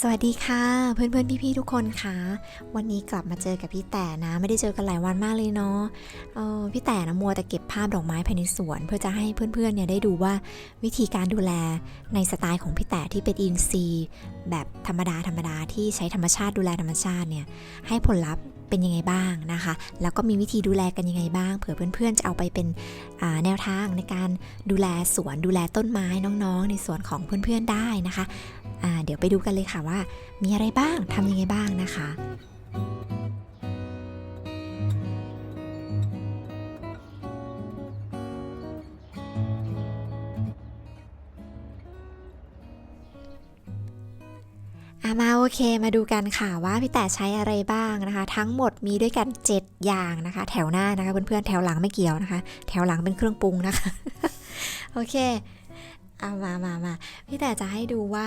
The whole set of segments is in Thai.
สวัสดีค่ะ เพื่อนๆ พี่ๆ ทุกคนค่ะ วันนี้กลับมาเจอกับพี่แต่นะ ไม่ได้เจอกันหลายวันมากเลยเนาะออพี่แต่นะมัวแต่เก็บภาพดอกไม้ภายในสวน เพื่อจะให้เพื่อนๆเนี่ยได้ดูว่าวิธีการดูแลในสไตล์ของพี่แต่ที่เป็นอินทรีย์แบบธรรมดาธรรมดาที่ใช้ธรรมชาติดูแลธรรมชาติเนี่ยให้ผลลัพธ์ เป็นยังไงบ้างนะคะ แล้วก็มีวิธีดูแลกันยังไงบ้าง เผื่อเพื่อนๆจะเอาไปเป็นแนวทางในการดูแลสวนดูแลต้นไม้น้องๆ ในสวนของเพื่อนๆได้นะคะะเดี๋ยวไปดูกันเลยค่ะว่า มีอะไรบ้างทำยังไงบ้างนะคะ อามาโอเคมาดูกันค่ะว่าพี่แต่ใช้อะไรบ้างนะคะ ทั้งหมดมีด้วยกัน 7 อย่างนะคะ แถวหน้านะคะเพื่อนๆแถวหลังไม่เกี่ยวนะคะ แถวหลังเป็นเครื่องปรุงนะคะ โอเคเอามามามาพี่แต่จะให้ดูว่า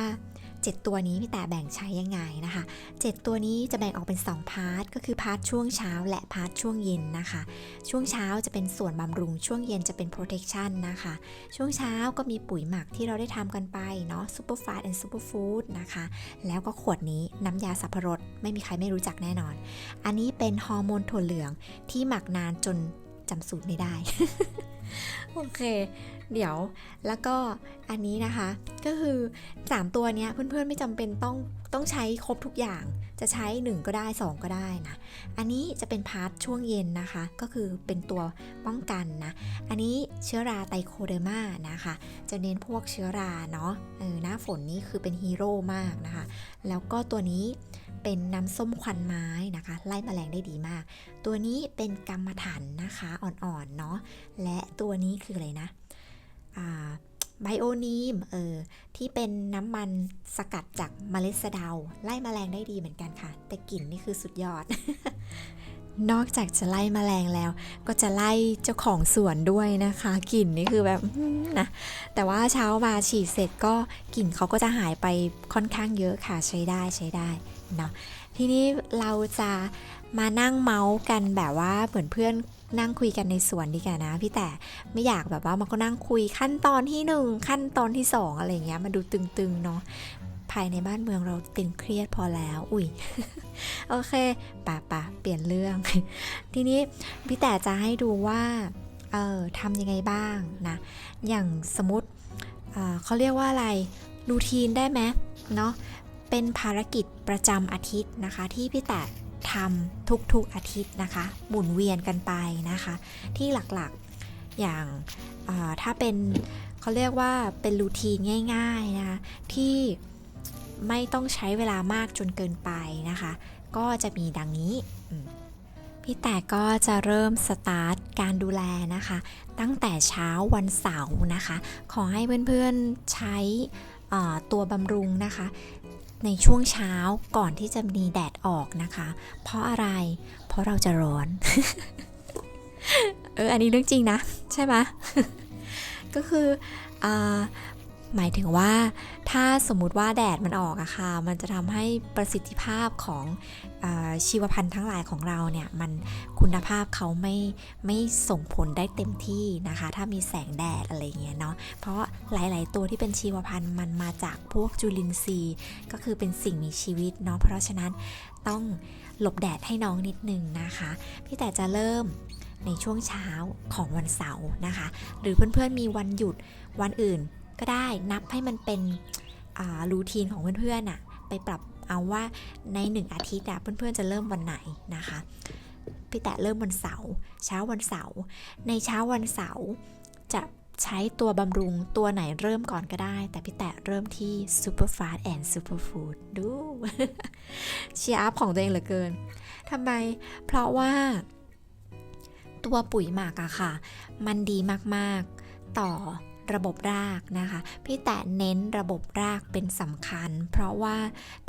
7 ตัวนี้พี่แต่แบ่งใช้ยังไงนะคะ 7 ตัวนี้จะแบ่งออกเป็น 2 พาร์ทก็คือพาร์ทช่วงเช้าและพาร์ทช่วงเย็นนะคะ ช่วงเช้าจะเป็นส่วนบำรุงช่วงเย็นจะเป็น protection นะคะ ช่วงเช้าก็มีปุ๋ยหมักที่เราได้ทำกันไปเนาะ super fat and super food นะคะ แล้วก็ขวดนี้น้ำยาสับปะรดไม่มีใครไม่รู้จักแน่นอน อันนี้เป็นฮอร์โมนถั่วเหลืองที่หมักนานจน จำสูตรไม่ได้ โอเค เดี๋ยวแล้วก็อันนี้นะคะ ก็คือ 3 ตัวเนี้ยเพื่อนๆไม่จำเป็นต้องต้องใช้ครบทุกอย่าง จะใช้ 1 ก็ได้ 2 ก็ได้นะ อันนี้จะเป็นพาร์ทช่วงเย็นนะคะ ก็คือเป็นตัวป้องกันนะ อันนี้เชื้อราไตโคเดอร์มานะคะ จะเน้นพวกเชื้อราเนาะเออหน้าฝนนี่คือเป็นฮีโร่มากนะคะ แล้วก็ตัวนี้ เป็นน้ำส้มควันไม้นะคะ ไล่แมลงได้ดีมาก ตัวนี้เป็นกรรมฐานนะคะอ่อนๆเนาะและตัวนี้คืออะไรนะไบโอนีมเออที่เป็นน้ำมันสกัดจากเมล็ดสะเดา ไล่แมลงได้ดีเหมือนกันค่ะ แต่กลิ่นนี่คือสุดยอด นอกจากจะไล่แมลงแล้ว ก็จะไล่เจ้าของสวนด้วยนะคะกลิ่นนี่คือแบบนะแต่ว่าเช้ามาฉีดเสร็จก็กลิ่นเขาก็จะหายไปค่อนข้างเยอะค่ะใช้ได้ใช้ได้ เนาะทีนี้เราจะมานั่งเมาส์กันแบบว่าเหมือนเพื่อนนั่งคุยกันในสวนดีกว่านะ พี่แต่ไม่อยากแบบว่ามันก็นั่งคุยขั้นตอนที่หนึ่งขั้นตอนที่สองอะไรเงี้ยมันดูตึงๆเนาะภายในบ้านเมืองเราตึงเครียดพอแล้ว อุ้ย โอเคป่ะป่ะเปลี่ยนเรื่อง ทีนี้พี่แต่จะให้ดูว่า เออทำยังไงบ้างนะ อย่างสมมติเออเขาเรียกว่าอะไร รูทีนได้ไหมเนาะ เป็นภารกิจประจำอาทิตย์นะคะ ที่พี่แต่ทำทุกๆอาทิตย์นะคะ หมุนเวียนกันไปนะคะ ที่หลักๆอย่างถ้าเป็นเขาเรียกว่าเป็นรูทีนง่ายๆนะคะที่ไม่ต้องใช้เวลามากจนเกินไปนะคะ ก็จะมีดังนี้พี่แต่ก็จะเริ่มสตาร์ทการดูแลนะคะ ตั้งแต่เช้าวันเสาร์นะคะ ขอให้เพื่อนๆใช้ตัวบำรุงนะคะ ในช่วงเช้าก่อนที่จะมีแดดออกนะคะ เพราะอะไร เพราะเราจะร้อน เออ อันนี้เรื่องจริงนะ ใช่ไหมก็คืออหมายถึงว่าถ้าสมมุติว่าแดดมันออกอะค่ะ มันจะทำให้ประสิทธิภาพของ ชีวพันธุ์ทั้งหลายของเราเนี่ยมันคุณภาพเขาไม่ไม่ส่งผลได้เต็มที่นะคะ ถ้ามีแสงแดดอะไรเงี้ยเนาะเพราะหลาย ๆ ตัวที่เป็นชีวพันธุ์มันมาจากพวกจุลินทรีย์ ก็คือเป็นสิ่งมีชีวิตเนาะเพราะฉะนั้นต้องหลบแดดให้น้องนิดนึงนะคะ พี่แต่จะเริ่มในช่วงเช้าของวันเสาร์นะคะ หรือเพื่อนๆมีวันหยุดวันอื่นก็ได้นับให้มันเป็นรูทีนของเพื่อนๆน่ะไปปรับ เอาว่าในหนึ่งอาทิตย์อะเพื่อนๆจะเริ่มวันไหนนะคะพี่แต่เริ่มวันเสาร์เช้าวันเสาร์ในเช้าวันเสาร์จะใช้ตัวบำรุงตัวไหนเริ่มก่อนก็ได้ แต่พี่แต่เริ่มที่ Super Fast and Super Food ดูเชียร์อัพของตัวเองเหลือเกินทำไม เพราะว่า ตัวปุ๋ยหมักอะค่ะ มันดีมากๆ ต่อ ระบบรากนะคะ พี่แต่เน้นระบบรากเป็นสำคัญ เพราะว่า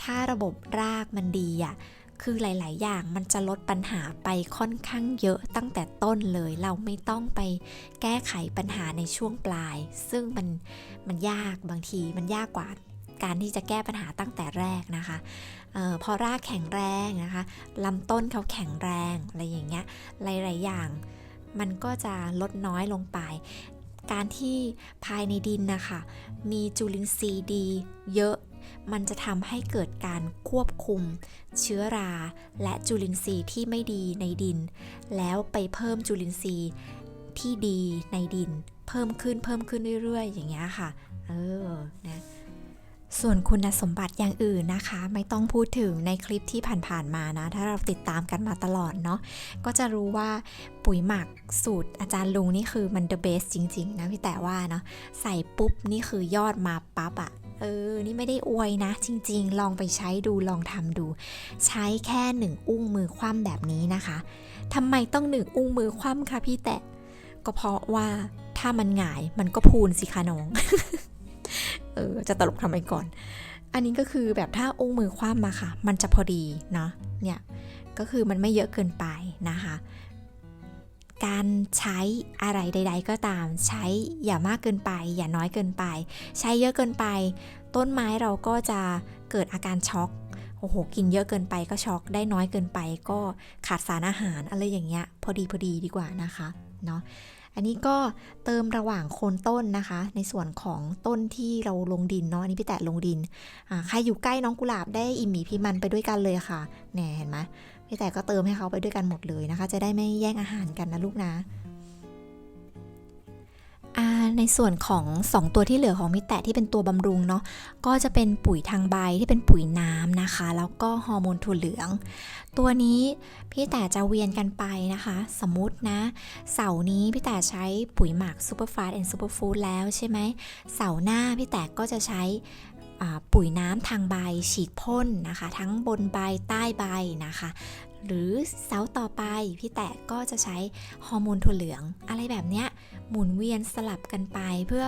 ถ้าระบบรากมันดีอะคือหลาย ๆ อย่างมันจะลดปัญหาไปค่อนข้างเยอะตั้งแต่ต้นเลย เราไม่ต้องไปแก้ไขปัญหาในช่วงปลาย ซึ่งมันมันยากบางทีมันยากกว่าการที่จะแก้ปัญหาตั้งแต่แรกนะคะเออพอรากแข็งแรงนะคะลำต้นเขาแข็งแรงอะไรอย่างเงี้ยหลาย ๆ อย่าง มันก็จะลดน้อยลงไป การที่ภายในดินนะคะมีจุลินทรีย์ดี เยอะ มันจะทำให้เกิดการควบคุม เชื้อรา และจุลินทรีย์ที่ไม่ดีในดิน แล้วไปเพิ่มจุลินทรีย์ที่ดีในดิน เพิ่มขึ้นเพิ่มขึ้นเรื่อยๆ อย่างเงี้ยค่ะ เออนะ ส่วนคุณสมบัติอย่างอื่นนะคะ ไม่ต้องพูดถึงในคลิปที่ผ่านๆมานะ ถ้าเราติดตามกันมาตลอดเนาะก็จะรู้ว่าปุ๋ยหมักสูตรอาจารย์ลุงนี่คือมัน the best จริง ๆ นะพี่แต่ว่าเนาะใส่ปุ๊บนี่คือยอดมาปั๊บอะเออ นี่ไม่ได้อวยนะ จริง ๆ ลองไปใช้ดูลองทำดู ใช้แค่หนึ่งอุ้งมือคว่ำแบบนี้นะคะทำไมต้องหนึ่งอุ้งมือคว่ำคะพี่แต่ก็เพราะว่าถ้ามันหงายมันก็พูนสิคะน้อง ออจะตลกทำไมก่อน อันนี้ก็คือแบบถ้าอุ้งมือคว่ำมาค่ะ มันจะพอดีเนาะเนี่ยก็คือมันไม่เยอะเกินไปนะคะ การใช้อะไรใด ๆ ก็ตาม ใช้อย่ามากเกินไป อย่าน้อยเกินไป ใช้เยอะเกินไป ต้นไม้เราก็จะเกิดอาการช็อกโอ้โห กินเยอะเกินไปก็ช็อก ได้น้อยเกินไปก็ขาดสารอาหารอะไรอย่างเงี้ย พอดีพอดีดีกว่านะคะ เนาะ อันนี้ก็เติมระหว่างโคนต้นนะคะ ในส่วนของต้นที่เราลงดินเนาะอันนี้พี่แตะลงดินใครอยู่ใกล้น้องกุหลาบได้อิมหมีพี่มันไปด้วยกันเลยค่ะแน่เห็นไหมพี่แต่ก็เติมให้เขาไปด้วยกันหมดเลยนะคะ จะได้ไม่แย่งอาหารกันนะลูกนะ ในส่วนของ 2 ตัวที่เหลือของมิแตะที่เป็นตัวบำรุงเนาะก็จะเป็นปุ๋ยทางใบที่เป็นปุ๋ยน้ำนะคะ แล้วก็ฮอร์โมนถั่วเหลือง ตัวนี้พี่แต่จะเวียนกันไปนะคะ สมมตินะ เสาร์นี้พี่แต่ใช้ปุ๋ยหมัก Super f a s t and Super Food แล้วใช่ไหมเสาร์หน้าพี่แต่ก็จะใช้ปุ๋ยน้ำทางใบฉีดพ่นนะคะ ทั้งบนใบใต้ใบนะคะ หรือเสาต่อไปพี่แต่ก็จะใช้ฮอร์โมนถั่วเหลืองอะไรแบบเนี้ย หมุนเวียนสลับกันไป เพื่อ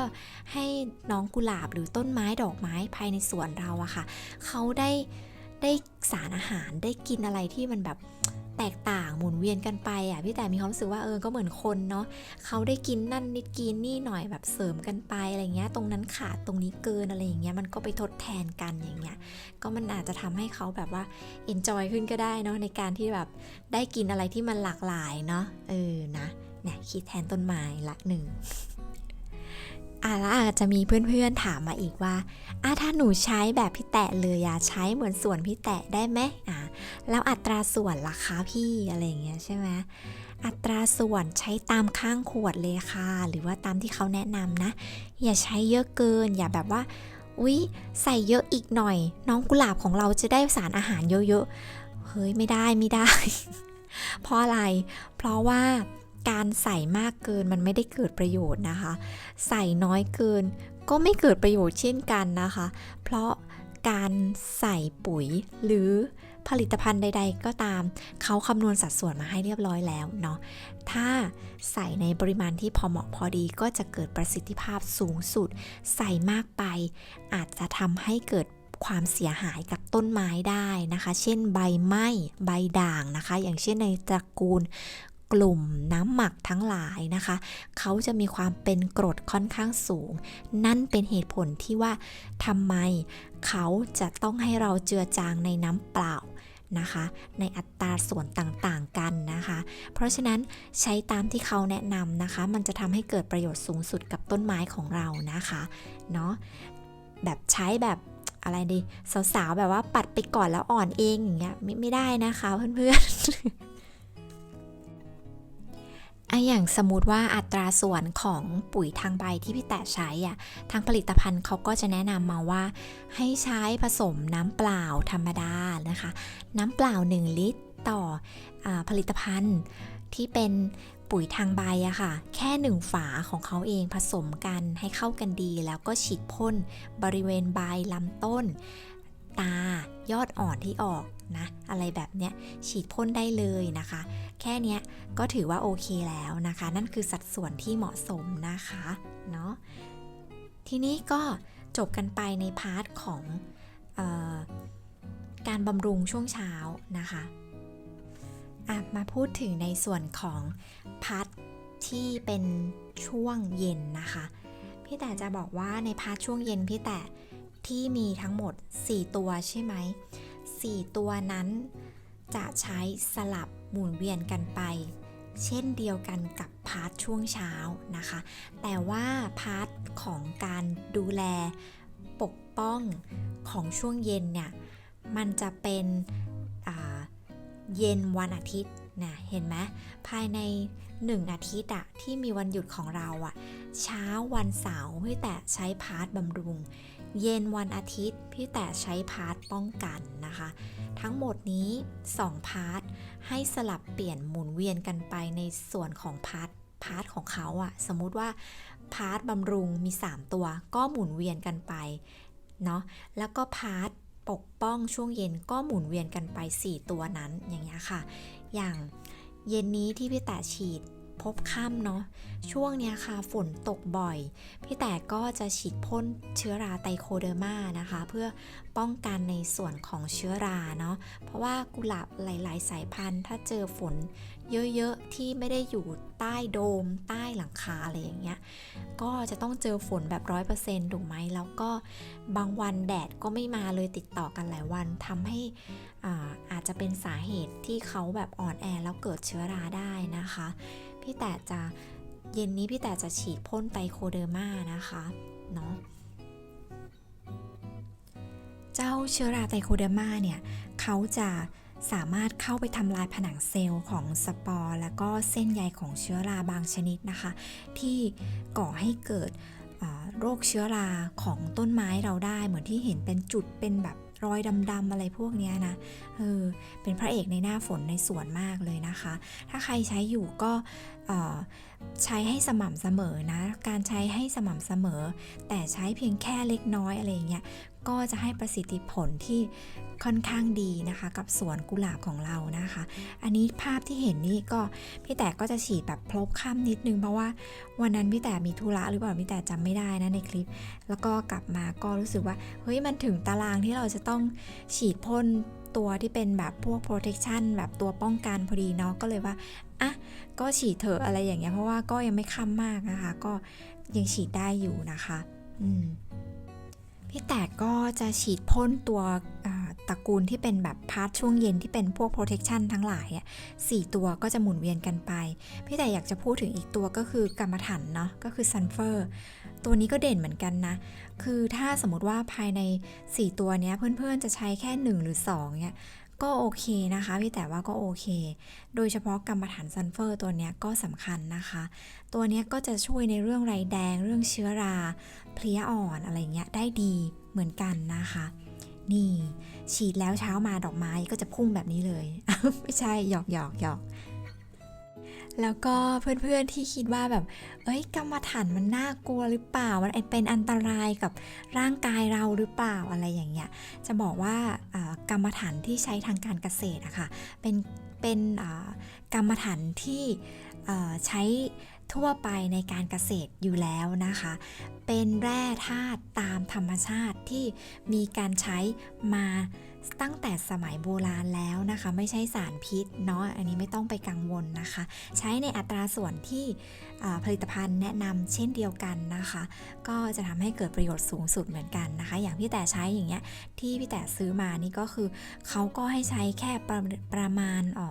ให้น้องกุหลาบหรือต้นไม้ดอกไม้ภายในสวนเราอะค่ะเขาได้ได้สารอาหารได้กินอะไรที่มันแบบแตกต่างหมุนเวียนกันไปอะพี่แต่มีความรู้สึกว่าเออก็เหมือนคนเนาะเขาได้กินนั่นนิดกินนี่หน่อยแบบเสริมกันไปอะไรเงี้ย ตรงนั้นขาดตรงนี้เกินอะไรอย่างเงี้ยมันก็ไปทดแทนกันอย่างเงี้ยก็มันอาจจะทำให้เขาแบบว่า enjoy ขึ้นก็ได้เนาะในการที่แบบได้กินอะไรที่มันหลากหลายเนาะเออนะ นี่ยคิดแทนต้นไม้ละหนึ่งอะแล้วอาจจะมีเพื่อนๆถามมาอีกว่าอะถ้าหนูใช้แบบพี่แตะเลยอะใช้เหมือนส่วนพี่แตะได้ไหมอะแล้วอัตราส่วนล่ะคะพี่อะไรอย่างเงี้ยใช่ไหมอัตราส่วนใช้ตามข้างขวดเลยค่ะ หรือว่าตามที่เขาแนะนำนะ อย่าใช้เยอะเกิน อย่าแบบว่า อุ๊ย ใส่เยอะอีกหน่อย น้องกุหลาบของเราจะได้สารอาหารเยอะๆ เฮ้ย ไม่ได้ไม่ได้ เพราะอะไร เพราะว่า การใส่มากเกินมันไม่ได้เกิดประโยชน์นะคะ ใส่น้อยเกินก็ไม่เกิดประโยชน์เช่นกันนะคะ เพราะการใส่ปุ๋ยหรือผลิตภัณฑ์ใด ๆ ก็ตาม เขาคำนวณสัดส่วนมาให้เรียบร้อยแล้วเนาะ ถ้าใส่ในปริมาณที่พอเหมาะพอดีก็จะเกิดประสิทธิภาพสูงสุด ใส่มากไป อาจจะทำให้เกิดความเสียหายกับต้นไม้ได้นะคะ เช่นใบไหม้ ใบด่างนะคะ อย่างเช่นในตระกูล กลุ่มน้ำหมักทั้งหลายนะคะ เขาจะมีความเป็นกรดค่อนข้างสูง นั่นเป็นเหตุผลที่ว่าทำไมเขาจะต้องให้เราเจือจางในน้ำเปล่านะคะในอัตราส่วนต่างๆกันนะคะ เพราะฉะนั้นใช้ตามที่เขาแนะนำนะคะ มันจะทำให้เกิดประโยชน์สูงสุดกับต้นไม้ของเรานะคะเนาะแบบใช้แบบอะไรดีสาวๆแบบว่าปัดไปก่อนแล้วอ่อนเองอย่างเงี้ยไม่ไม่ได้นะคะเพื่อนๆ อะอย่างสมมติว่าอัตราส่วนของปุ๋ยทางใบที่พี่แตะใช้อะทางผลิตภัณฑ์เขาก็จะแนะนำมาว่า ให้ใช้ผสมน้ำเปล่าธรรมดานะคะ น้ำเปล่า 1 ลิตรต่ออผลิตภัณฑ์ที่เป็นปุ๋ยทางใบอะค่ะ แค่หนึ่งฝาของเขาเองผสมกันให้เข้ากันดี แล้วก็ฉีดพ่นบริเวณใบลำต้น ตายอดอ่อนที่ออก นะ อะไรแบบเนี้ยฉีดพ่นได้เลยนะคะ แค่เนี้ยก็ถือว่าโอเคแล้วนะคะ นั่นคือสัดส่วนที่เหมาะสมนะคะเนาะทีนี้ก็จบกันไปในพาร์ทของออการบำรุงช่วงเช้านะคะอะมาพูดถึงในส่วนของพาร์ทที่เป็นช่วงเย็นนะคะ พี่แต่จะบอกว่าในพาร์ทช่วงเย็นพี่แต่ที่มีทั้งหมด 4 ตัวใช่ไหม 4 ตัวนั้น จะใช้สลับหมุนเวียนกันไป เช่นเดียวกันกับพาร์ทช่วงเช้านะคะ แต่ว่าพาร์ทของการดูแลปกป้องของช่วงเย็นเนี่ย มันจะเป็นเย็นวันอาทิตย์นะเห็นไหมภายใน 1 อาทิตย์อะที่มีวันหยุดของเราอะเช้าวันเสาร์พี่แต่ใช้พาร์ทบำรุง เย็นวันอาทิตย์ พี่แต่ใช้พาร์ทป้องกันนะคะ ทั้งหมดนี้ 2 พาร์ทให้สลับเปลี่ยนหมุนเวียนกันไปในส่วนของพาร์ทพาร์ทของเขาอะสมมุติว่าพาร์ทบำรุงมี 3 ตัวก็หมุนเวียนกันไปเนาะแล้วก็พาร์ทปกป้องช่วงเย็นก็หมุนเวียนกันไป 4 ตัวนั้นอย่างเงี้ยค่ะ อย่างเย็นนี้ที่พี่แต่ฉีด พบค่ำเนาะช่วงเนี้ยค่ะฝนตกบ่อย พี่แต่ก็จะฉีดพ่นเชื้อราไตโคเดอร์มานะคะ เพื่อป้องกันในส่วนของเชื้อราเนาะเพราะว่ากุหลาบหลาย ๆ สายพันธุ์ ถ้าเจอฝนเยอะ ๆ ที่ไม่ได้อยู่ใต้โดม ใต้หลังคาอะไรอย่างเงี้ยก็จะต้องเจอฝนแบบร้อยเปอร์เซ็นต์ถูกไหมแล้วก็บางวันแดดก็ไม่มาเลยติดต่อกันหลายวันทำให้อาอาจจะเป็นสาเหตุที่เขาแบบอ่อนแอแล้วเกิดเชื้อราได้นะคะ พี่แต่จะเย็นนี้พี่แต่จะฉีดพ่นไตโคเดอร์มานะคะเนาะเจ้าเชื้อราไตโคเดอร์มาเนี่ยเขาจะสามารถเข้าไปทำลายผนังเซลล์ของสปอร์ แล้วก็เส้นใยของเชื้อราบางชนิดนะคะ ที่ก่อให้เกิดโรคเชื้อราของต้นไม้เราได้เหมือนที่เห็นเป็นจุดเป็นแบบ รอยดำๆอะไรพวกนี้นะเออเป็นพระเอกในหน้าฝนในสวนมากเลยนะคะ ถ้าใครใช้อยู่ก็ใช้ให้สม่ำเสมอนะ การใช้ให้สม่ำเสมอ แต่ใช้เพียงแค่เล็กน้อยอะไรอย่างเงี้ย ก็จะให้ประสิทธิผลที่ค่อนข้างดีนะคะ กับสวนกุหลาบของเรานะคะ อันนี้ภาพที่เห็นนี่ก็พี่แต่ก็จะฉีดแบบพลบค่ำนิดนึง เพราะว่าวันนั้นพี่แต่มีธุระหรือเปล่าพี่แต่จำไม่ได้นะในคลิป แล้วก็กลับมาก็รู้สึกว่าเฮ้ยมันถึงตารางที่เราจะต้องฉีดพ่นตัวที่เป็นแบบพวก protection แบบตัวป้องกันพอดีเนาะก็เลยว่าอะก็ฉีดเถอะอะไรอย่างเงี้ยเพราะว่าก็ยังไม่ค่ำมากนะคะ ก็ยังฉีดได้อยู่นะคะ อืม พี่แต่ก็จะฉีดพ่นตัวตระกูลที่เป็นแบบพาร์ทช่วงเย็นที่เป็นพวก protection ทั้งหลายอะสี่ตัวก็จะหมุนเวียนกันไป พี่แต่อยากจะพูดถึงอีกตัวก็คือกรรมฐานเนาะก็คือซันเฟอร์ตัวนี้ก็เด่นเหมือนกันนะ คือถ้าสมมติว่าภายใน 4 ตัวเนี้ยเพื่อนๆจะใช้แค่ 1 หรือ2เนี่ย ก็โอเคนะคะ พี่แต่ว่าก็โอเค โดยเฉพาะกรรมฐานซันเฟอร์ตัวนี้ก็สำคัญนะคะ ตัวนี้ก็จะช่วยในเรื่องไรแดง เรื่องเชื้อรา เพลี้ยอ่อนอะไรเงี้ยได้ดีเหมือนกันนะคะ นี่ฉีดแล้วเช้ามาดอกไม้ก็จะพุ่งแบบนี้เลย ไม่ใช่หยอกหยอกหยอก แล้วก็เพื่อนๆที่คิดว่าแบบ เอ้ยกรรมฐานมันน่ากลัวหรือเปล่า มันเป็นอันตรายกับร่างกายเราหรือเปล่าอะไรอย่างเงี้ย จะบอกว่ากรรมฐานที่ใช้ทางการเกษตรอะค่ะ เป็นเป็นกรรมฐานที่ใช้ทั่วไปในการเกษตรอยู่แล้วนะคะ เป็นแร่ธาตุตามธรรมชาติที่มีการใช้มา ตั้งแต่สมัยโบราณแล้วนะคะ ไม่ใช่สารพิษเนาะอันนี้ไม่ต้องไปกังวลนะคะ ใช้ในอัตราส่วนที่ผลิตภัณฑ์แนะนำเช่นเดียวกันนะคะ ก็จะทำให้เกิดประโยชน์สูงสุดเหมือนกันนะคะ อย่างพี่แต่ใช้อย่างเงี้ยที่พี่แต่ซื้อมานี่ก็คือเขาก็ให้ใช้แค่ประประมาณอ๋อ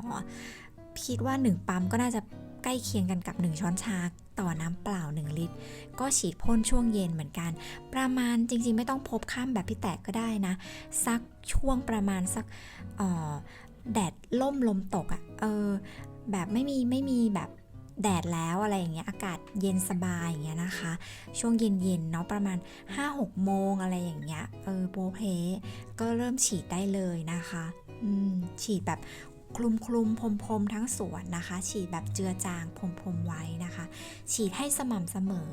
คิดว่า 1 ปั๊มก็น่าจะใกล้เคียงกันกับ 1 ช้อนชา ต่อน้ำเปล่า 1 ลิตร ก็ฉีดพ่นช่วงเย็นเหมือนกัน ประมาณจริงๆ ไม่ต้องพบข้ามแบบพี่แตกก็ได้นะ สักช่วงประมาณสักแดดล่มลมตกอะ่ะเออแบบไม่มีไม่มีแบบแดดแล้วอะไรอย่างเงี้ยอากาศเย็นสบายอย่างเงี้ยนะคะ ช่วงเย็นๆเนาะประมาณ 5-6 โมงอะไรอย่างเงี้ยเออโปรเพก็เริ่มฉีดได้เลยนะคะฉีดแบบ คลุมคลุมพรมพรมๆทั้งสวนนะคะ ฉีดแบบเจือจางพรมพรมๆไว้นะคะ ฉีดให้สม่ำเสมอ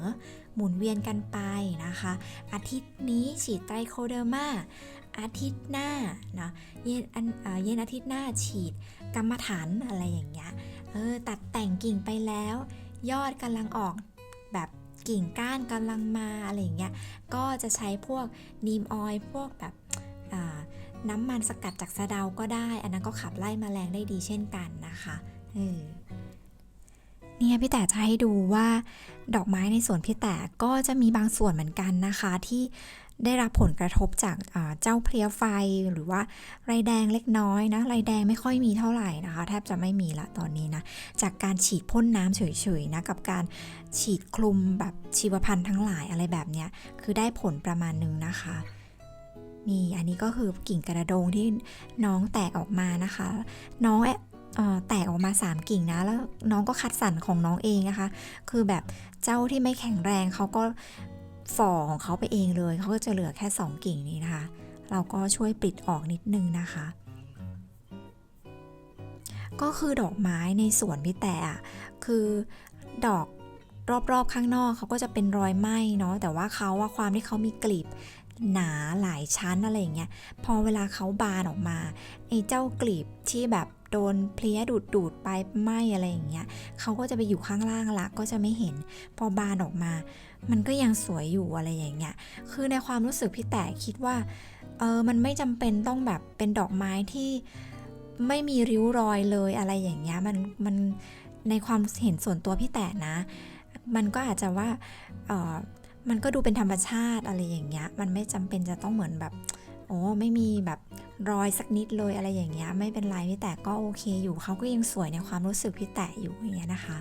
หมุนเวียนกันไปนะคะ อาทิตย์นี้ฉีดไตรโคเดอร์มาอาทิตย์หน้านะเย็นอันเย็นอาทิตย์หน้าฉีดกรรมฐานอะไรอย่างเงี้ยเออตัดแต่งกิ่งไปแล้ว ยอดกำลังออกแบบกิ่งก้านกำลังมาอะไรอย่างเงี้ยก็จะใช้พวกนีมออยพวกแบบอ่า น้ำมันสกัดจากสะเดาก็ได้ อันนั้นก็ขับไล่แมลงได้ดีเช่นกันนะคะเออเนี่ยพี่แต่จะให้ดูว่าดอกไม้ในสวนพี่แต่ก็จะมีบางส่วนเหมือนกันนะคะที่ได้รับผลกระทบจากเจ้าเพลียไฟหรือว่าไรแดงเล็กน้อยนะไรแดงไม่ค่อยมีเท่าไหร่นะคะ แทบจะไม่มีละตอนนี้นะ จากการฉีดพ่นน้ำเฉยๆนะกับการฉีดคลุมแบบชีวพันธุ์ทั้งหลายอะไรแบบเนี้ยคือได้ผลประมาณนึงนะคะ นี่อันนี้ก็คือกิ่งกระโดงที่น้องแตกออกมานะคะ น้องเอ่อแตกออกมา 3 กิ่งนะ แล้วน้องก็คัดสรรของน้องเองนะคะ คือแบบเจ้าที่ไม่แข็งแรงเขาก็ฝ่อของเขาไปเองเลยเขาก็จะเหลือแค่ 2 กิ่งนี้นะคะ เราก็ช่วยปิดออกนิดนึงนะคะ ก็คือดอกไม้ในสวนพี่แต่อะคือดอกรอบๆข้างนอกเขาก็จะเป็นรอยไหม้เนาะแต่ว่าเขาว่าความที่เขามีกลีบ หนาหลายชั้นอะไรอย่างเงี้ย พอเวลาเขาบานออกมา ไอ้เจ้ากลีบที่แบบโดนเพลี้ยดูดดูดๆไปไหมอะไรอย่างเงี้ยเขาก็จะไปอยู่ข้างล่างละก็จะไม่เห็น พอบานออกมา มันก็ยังสวยอยู่อะไรอย่างเงี้ย คือในความรู้สึกพี่แต่คิดว่า เออ มันไม่จำเป็นต้องแบบเป็นดอกไม้ที่ไม่มีริ้วรอยเลยอะไรอย่างเงี้ย มัน มันในความเห็นส่วนตัวพี่แต่นะ มันก็อาจจะว่า มันก็ดูเป็นธรรมชาติอะไรอย่างเงี้ย มันไม่จำเป็นจะต้องเหมือนแบบ โอ้ไม่มีแบบรอยสักนิดเลยอะไรอย่างเงี้ย ไม่เป็นไรพี่แต่ก็โอเคอยู่เขาก็ยังสวยในความรู้สึกพี่แต่อยู่อย่างเงี้ยนะคะ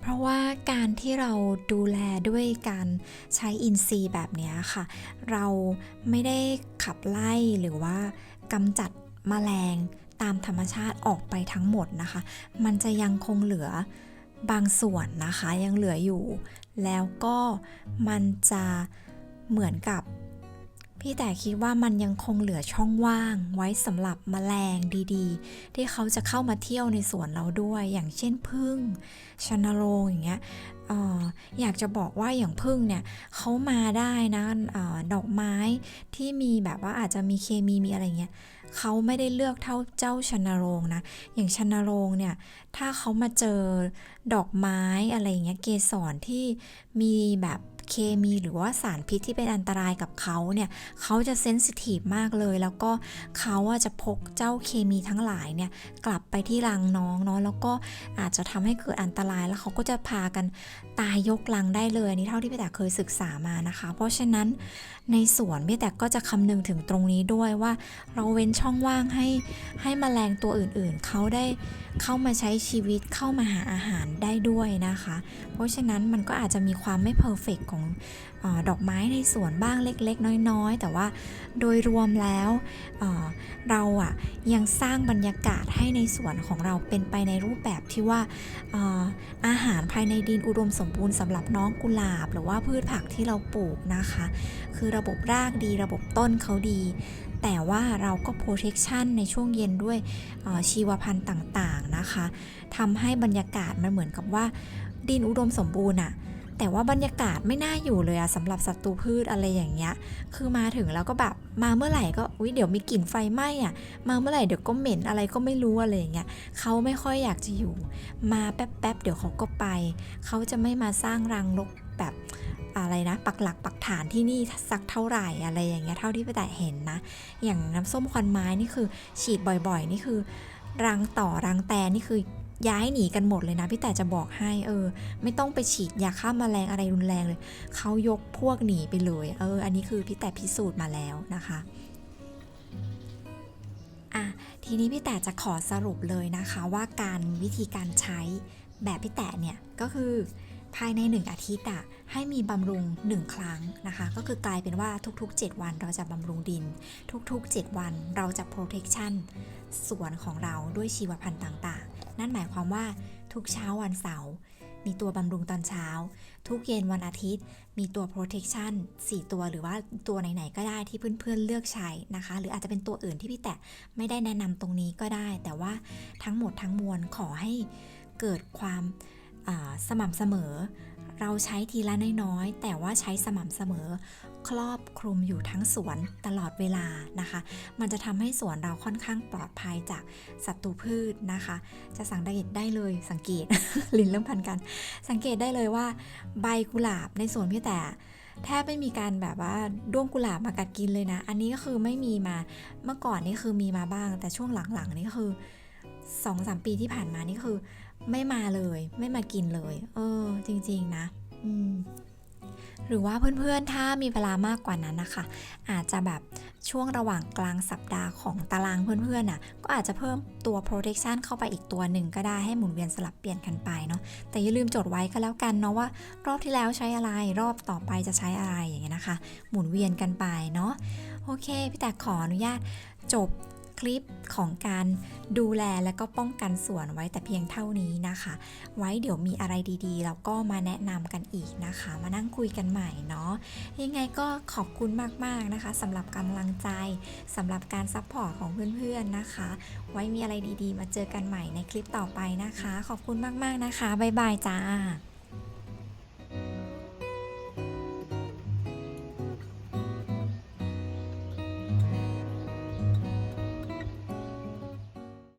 เพราะว่าการที่เราดูแลด้วยการใช้อินทรีย์แบบเนี้ยค่ะ เราไม่ได้ขับไล่หรือว่ากำจัดแมลงตามธรรมชาติออกไปทั้งหมดนะคะ มันจะยังคงเหลือบางส่วนนะคะยังเหลืออยู่ แล้วก็มันจะเหมือนกับ พี่แต่คิดว่ามันยังคงเหลือช่องว่าง ไว้สำหรับแมลงดีๆ ที่เขาจะเข้ามาเที่ยวในสวนเราด้วย อย่างเช่นพึ่งชนโรงอย่างเงี้ยอออยากจะบอกว่าอย่างพึ่งเนี่ยเขามาได้นะอาดอกไม้ที่มีแบบว่าอาจจะมีเคมีมีอะไรเงี้ย เขาไม่ได้เลือกเท่าเจ้าชนรงนะ อย่างชนรงเนี่ย ถ้าเขามาเจอดอกไม้อะไรอย่างเงี้ย เกสรที่มีแบบ เคมีหรือว่าสารพิษที่เป็นอันตรายกับเขาเนี่ยเขาจะเซนซิทีฟมากเลย แล้วก็เขาอะจะพกเจ้าเคมีทั้งหลายเนี่ยกลับไปที่รังน้องเนาะแล้วก็อาจจะทำให้เกิดอันตรายแล้วเขาก็จะพากันตายยกลังได้เลยอันนี้เท่าที่พี่แต่เคยศึกษามานะคะ เพราะฉะนั้นในสวนพี่แต่ก็จะคำนึงถึงตรงนี้ด้วยว่า เราเว้นช่องว่างให้ให้แมลงตัวอื่นๆเขาได้เข้ามาใช้ชีวิตเข้ามาหาอาหารได้ด้วยนะคะ เพราะฉะนั้นมันก็อาจจะมีความไม่เพอร์เฟกของอดอกไม้ในสวนบ้างเล็ก ๆ น้อยๆ แต่ว่าโดยรวมแล้วเเราอะยังสร้างบรรยากาศให้ในสวนของเราเป็นไปในรูปแบบที่ว่าอ่ออาหารภายในดินอุดมสมบูรณ์สำหรับน้องกุหลาบ หรือว่าพืชผักที่เราปลูกนะคะ คือระบบรากดีระบบต้นเขาดี แต่ว่าเราก็ protection ในช่วงเย็นด้วยชีวพันธุ์ต่างๆนะคะทำให้บรรยากาศมันเหมือนกับว่า ดินอุดมสมบูรณ์อะแต่ว่าบรรยากาศไม่น่าอยู่เลยอะสำหรับศัตรูพืชอะไรอย่างเงี้ย คือมาถึงแล้วก็แบบมาเมื่อไหร่ก็อุ๊ยเดี๋ยวมีกลิ่นไฟไหม้อะมาเมื่อไหร่เดี๋ยวก็เหม็นอะไรก็ไม่รู้อะไรอย่างเงี้ยเขาไม่ค่อยอยากจะอยู่ มาแป๊บๆเดี๋ยวเขาก็ไป เขาจะไม่มาสร้างรังรกแบบ อะไรนะ ปักหลักปักฐานที่นี่สักเท่าไหร่อะไรอย่างเงี้ยเท่าที่ไปแต่เห็นนะ อย่างน้ำส้มควันไม้นี่คือ ฉีดบ่อยๆ นี่คือ รังต่อรังแตนนี่คือย้ายหนีกันหมดเลยนะพี่แต่จะบอกให้เออ ไม่ต้องไปฉีดยาฆ่าแมลงอะไรรุนแรงเลยเขายกพวกหนีไปเลยเออ อันนี้คือพี่แต่พิสูจน์มาแล้วนะคะอะทีนี้พี่แต่จะขอสรุปเลยนะคะว่าการวิธีการใช้แบบพี่แต่เนี่ยก็คือ ภายใน 1 อาทิตย์อะให้มีบำรุง 1 ครั้งนะคะ ก็คือกลายเป็นว่าทุก ๆ 7 วันเราจะบำรุงดิน ทุก ๆ 7 วันเราจะ protection สวนของเราด้วยชีวพันธุ์ต่างๆ นั่นหมายความว่าทุกเช้าวันเสาร์มีตัวบำรุงตอนเช้า ทุกเย็นวันอาทิตย์ มีตัว protection 4 ตัวหรือว่าตัวไหน ๆ ก็ได้ที่เพื่อนๆเลือกใช้นะคะ หรืออาจจะเป็นตัวอื่นที่พี่แตะไม่ได้แนะนำตรงนี้ก็ได้ แต่ว่าทั้งหมดทั้งมวลขอให้เกิดความ สม่ำเสมอ เราใช้ทีละน้อยๆแต่ว่าใช้สม่ำเสมอ ครอบคลุมอยู่ทั้งสวนตลอดเวลานะคะ มันจะทำให้สวนเราค่อนข้างปลอดภัยจากศัตรูพืชนะคะ จะสังเกตได้เลยสังเกตลิ้นเริ่มพันกัน สังเกตได้เลยว่า ใบกุหลาบในสวนพี่แต่แทบไม่มีการแบบว่าด้วงกุหลาบมากัดกินเลยนะ อันนี้ก็คือไม่มีมา เมื่อก่อนนี่คือมีมาบ้าง แต่ช่วงหลังๆนี่คือสองสามปีที่ผ่านมานี่คือ ไม่มาเลย ไม่มากินเลย เออ จริง ๆ นะอืมหรือว่าเพื่อนๆ ถ้ามีเวลามากกว่านั้นนะคะ อาจจะแบบช่วงระหว่างกลางสัปดาห์ของตารางเพื่อนๆน่ะ ก็อาจจะเพิ่มตัว protection เข้าไปอีกตัวหนึ่งก็ได้ให้หมุนเวียนสลับเปลี่ยนกันไปเนาะ แต่อย่าลืมจดไว้ก็แล้วกันเนาะว่า รอบที่แล้วใช้อะไร รอบต่อไปจะใช้อะไรอย่างเงี้ยนะคะ หมุนเวียนกันไปเนาะ โอเค พี่แต่ขออนุญาตจบ คลิปของการดูแลและก็ป้องกันสวนไว้แต่เพียงเท่านี้นะคะ ไว้เดี๋ยวมีอะไรดีๆแล้วก็มาแนะนำกันอีกนะคะ มานั่งคุยกันใหม่เนาะยังไงก็ขอบคุณมากๆนะคะสำหรับกำลังใจสำหรับการซัพพอร์ตของเพื่อนๆนะคะ ไว้มีอะไรดีๆ มาเจอกันใหม่ในคลิปต่อไปนะคะ ขอบคุณมากๆนะคะบ๊ายบายจ้า